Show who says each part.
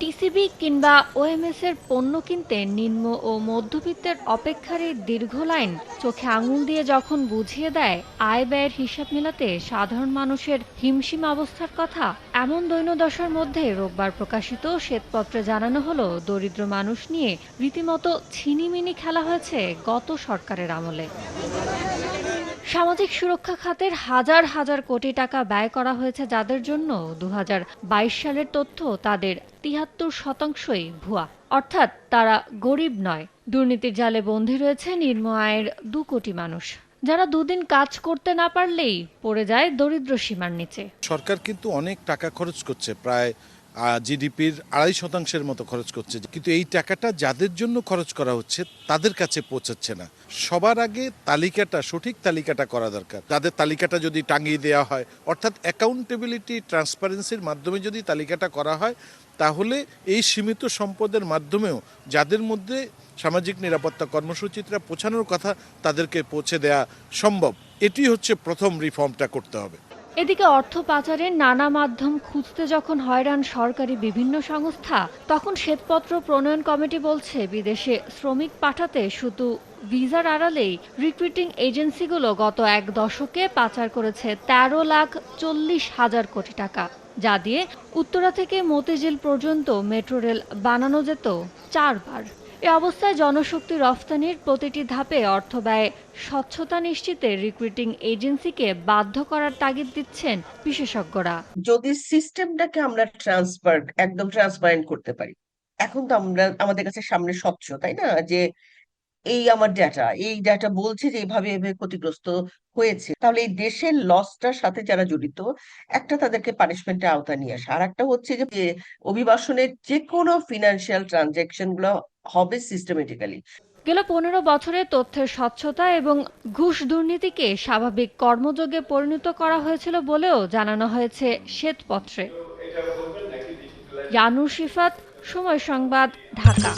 Speaker 1: TCB কিংবা OMS এর পণ্য কিনতে নিম্ন ও মধ্যবিত্তের অপেক্ষার দীর্ঘ লাইন। চোখে আঙুল দিয়ে যখন বুঝিয়ে দেয়, আয় ব্যয়ের হিসাব মেলাতে সাধারণ মানুষের হিমশিম অবস্থার কথা, এমন দৈন্যদশার মধ্যে রোববার প্রকাশিত শ্বেতপত্রে জানানো হলো, দরিদ্র মানুষ নিয়ে রীতিমতো ছিনিমিনি খেলা হয়েছে গত সরকারের আমলে। সামাজিক সুরক্ষা খাতের হাজার হাজার কোটি টাকা ব্যয় করা হয়েছে যাদের জন্য দুহাজার বাইশ সালের তথ্য তাদের তিয়াত্তর শতাংশই ভুয়া। অর্থাৎ তারা গরিব নয়। দুর্নীতির জালে বন্দী রয়েছে নিম্ন আয়ের দু কোটি মানুষ। যারা দুদিন কাজ করতে না পারলেই পড়ে যায় দরিদ্র সীমার নিচে।
Speaker 2: সরকার কিন্তু অনেক টাকা খরচ করছে, প্রায় জিডিপির আড়াই শতাংশের মতো খরচ করছে। কিন্তু এই টাকাটা যাদের জন্য খরচ করা হচ্ছে, তাদের কাছে পৌঁছাচ্ছে না। সবার আগে তালিকাটা, সঠিক তালিকাটা করা দরকার। তাদের তালিকাটা যদি টাঙিয়ে দেওয়া হয়, অর্থাৎ অ্যাকাউন্টেবিলিটি ট্রান্সপারেন্সির মাধ্যমে যদি তালিকাটা করা হয়, তাহলে এই সীমিত সম্পদের মাধ্যমেও যাদের মধ্যে সামাজিক নিরাপত্তা কর্মসূচিটা পৌঁছানোর কথা তাদেরকে পৌঁছে দেওয়া সম্ভব। এটি হচ্ছে প্রথম রিফর্মটা করতে হবে।
Speaker 1: এদিকে অর্থ পাচারের নানা মাধ্যম খুঁজতে যখন হয়রান সরকারি বিভিন্ন সংস্থা, তখন শ্বেতপত্র প্রণয়ন কমিটি বলছে বিদেশে শ্রমিক পাঠাতে শুধু ভিসার আড়ালেই রিক্রুটিং এজেন্সিগুলো গত এক দশকে পাচার করেছে তেরো লাখ চল্লিশ হাজার কোটি টাকা, যা দিয়ে উত্তরা থেকে মতিঝিল পর্যন্ত মেট্রো রেল বানানো যেত চারবার। এ অবস্থায় জনশক্তি রফতানির প্রতিটি ধাপে অর্থ ব্যয়, স্বচ্ছতা নিশ্চিতে রিক্রুটিং এজেন্সিকে বাধ্য করার তাগিদ দিচ্ছেন বিশেষজ্ঞরা।
Speaker 3: যদি সিস্টেমটাকে আমরা ট্রান্সফার একদম ট্রান্সপারেন্ট করতে পারি। এখন তো আমরা, আমাদের কাছে সামনে স্বচ্ছ, তাই না? যে এই আমার ডেটা এই ডেটা বলছে যে এইভাবে এভাবে ক্ষতিগ্রস্ত হয়েছে। তাহলে এই দেশের লসটার সাথে যারা জড়িত, একটা তাদেরকে পানিশমেন্টের আওতা নিয়ে আসা। আর একটা হচ্ছে যে অভিবাসনের যে কোনো ফিনান্সিয়াল ট্রানজেকশনগুলো হবে সিস্টেমেটিক্যালি
Speaker 1: গেল পনেরো বছরে তথ্যের স্বচ্ছতা এবং ঘুষ দুর্নীতিকে স্বাভাবিক কর্মযোগে পরিণত করা হয়েছিল বলেও জানানো হয়েছে শ্বেতপত্রে। ইয়ানুর শিফাত সময় সংবাদ ঢাকা।